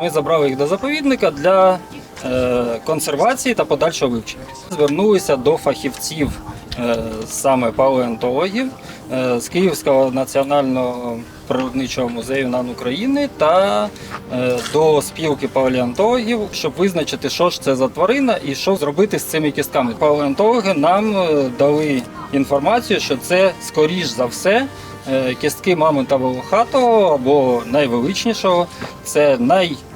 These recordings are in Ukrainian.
ми забрали їх до заповідника для е, консервації та подальшого вивчення. Звернулися до фахівців, е, саме палеонтологів е, з Київського національного природничого музею НАН України та до спілки палеонтологів, щоб визначити, що ж це за тварина і що зробити з цими кістками. Палеонтологи нам дали інформацію, що це скоріш за все. Кістки мамонта волохатого або найвеличнішого це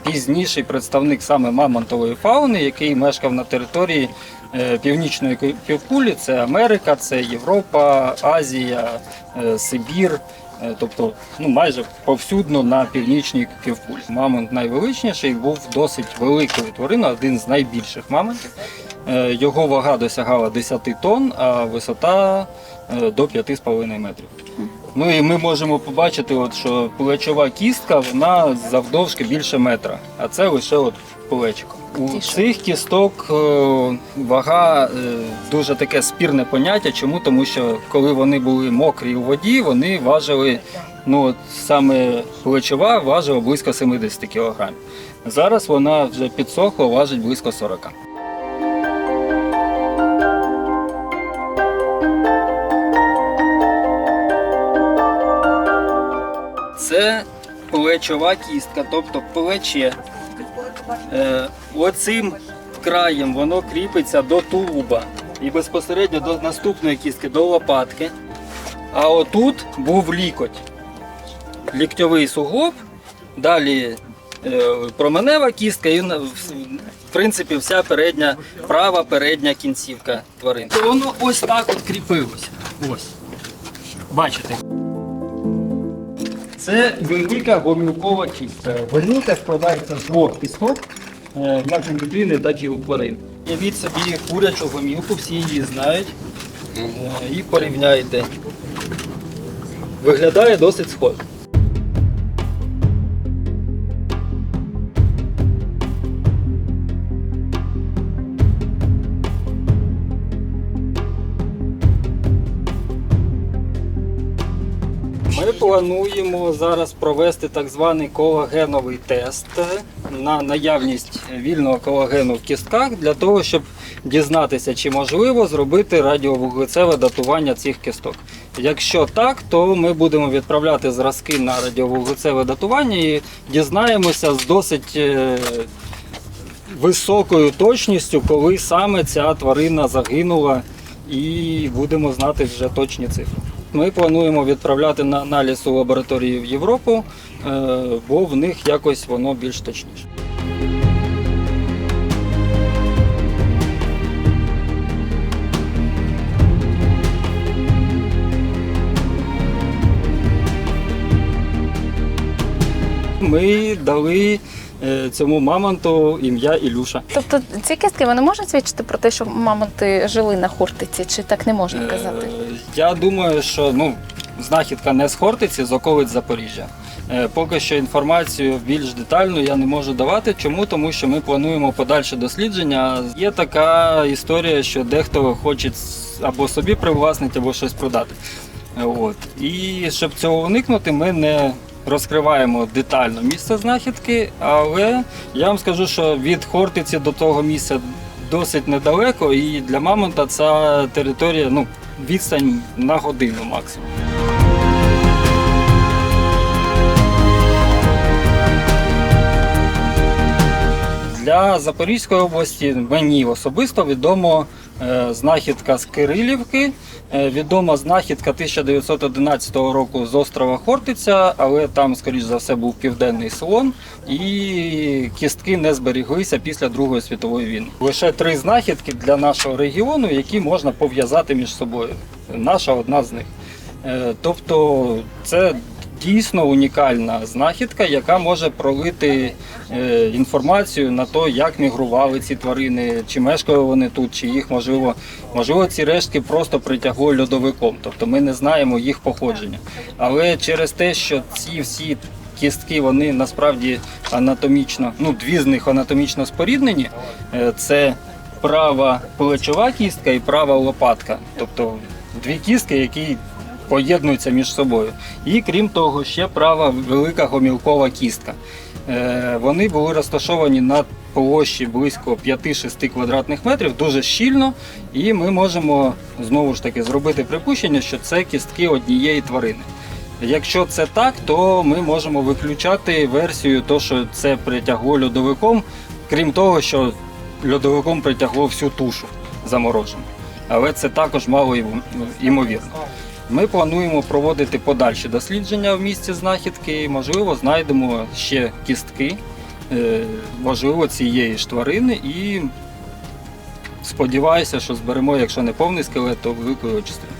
найпізніший представник саме мамонтової фауни, який мешкав на території е, північної півкулі. Це Америка, це Європа, Азія, е, Сибір. Е, Тобто, ну майже повсюдно на північній півкулі. Мамонт найвеличніший був досить великою твариною, один з найбільших мамонтів. Його вага досягала 10 тонн, а висота до 5,5 метрів. Ну і ми можемо побачити, от, що плечова кістка вона завдовжки більше метра, а це лише от плечко. У цих кісток е, вага е, дуже таке спірне поняття. Чому? Тому що коли вони були мокрі у воді, вони важили, ну от саме плечова важила близько 70 кг. Зараз вона вже підсохла, важить близько 40. Це плечова кістка, тобто плече. Е, оцим краєм воно кріпиться до тулуба і безпосередньо до наступної кістки, до лопатки. А отут був лікоть. Ліктьовий суглоб, далі е, променева кістка і в принципі вся передня, права передня кінцівка тварин. Воно ось так от кріпилося. Ось. Бачите. Це велика гомілкова кістка. Гомілка складається з двох кісток, е, як у людини, так і у тварин. Явіть собі курячу гомілку, всі її знають. Е, І порівняйте. Виглядає досить схоже. Плануємо зараз провести так званий колагеновий тест на наявність вільного колагену в кістках для того, щоб дізнатися, чи можливо зробити радіовуглецеве датування цих кісток. Якщо так, то ми будемо відправляти зразки на радіовуглецеве датування і дізнаємося з досить е, високою точністю, коли саме ця тварина загинула, і будемо знати вже точні цифри. Ми плануємо відправляти на аналіз у лабораторії в Європу, е, бо в них якось воно більш точніше. Ми дали цьому мамонту ім'я Ілюша. Тобто ці кістки вони можуть свідчити про те, що мамонти жили на Хортиці, чи так не можна казати? Е, Я думаю, що ну, знахідка не з Хортиці, з околиць Запоріжжя. Е, Поки що інформацію більш детальну я не можу давати. Чому? Тому що ми плануємо подальше дослідження. Є така історія, що дехто хоче або собі привласнити, або щось продати. Е, От. І щоб цього уникнути, ми не розкриваємо детально місце знахідки, але я вам скажу, що від Хортиці до того місця досить недалеко, і для мамонта ця територія ну, відстань на годину максимум. Для Запорізької області мені особисто відомо е, знахідка з Кирилівки, е, відома знахідка 1911 року з острова Хортиця, але там, скоріш за все, був південний слон, і кістки не зберіглися після Другої світової війни. Лише три знахідки для нашого регіону, які можна пов'язати між собою. Наша одна з них. Е, Тобто це дійсно унікальна знахідка, яка може пролити е, інформацію на те, як мігрували ці тварини, чи мешкали вони тут, чи їх можливо, можливо, ці рештки просто притягло льодовиком. Тобто ми не знаємо їх походження. Але через те, що ці всі кістки вони насправді анатомічно, ну дві з них анатомічно споріднені, е, це права плечова кістка і права лопатка. Тобто дві кістки, які поєднуються між собою. І крім того, ще права велика гомілкова кістка. Е, Вони були розташовані на площі близько 5-6 квадратних метрів, дуже щільно, і ми можемо знову ж таки зробити припущення, що це кістки однієї тварини. Якщо це так, то ми можемо виключати версію, то, що це притягло льодовиком, крім того, що льодовиком притягло всю тушу заморожену. Але це також мало йм- ймовірно. Ми плануємо проводити подальші дослідження в місці знахідки. і, Можливо, знайдемо ще кістки, е, можливо, цієї ж тварини, і сподіваюся, що зберемо, якщо не повний скелет, то велику його частину.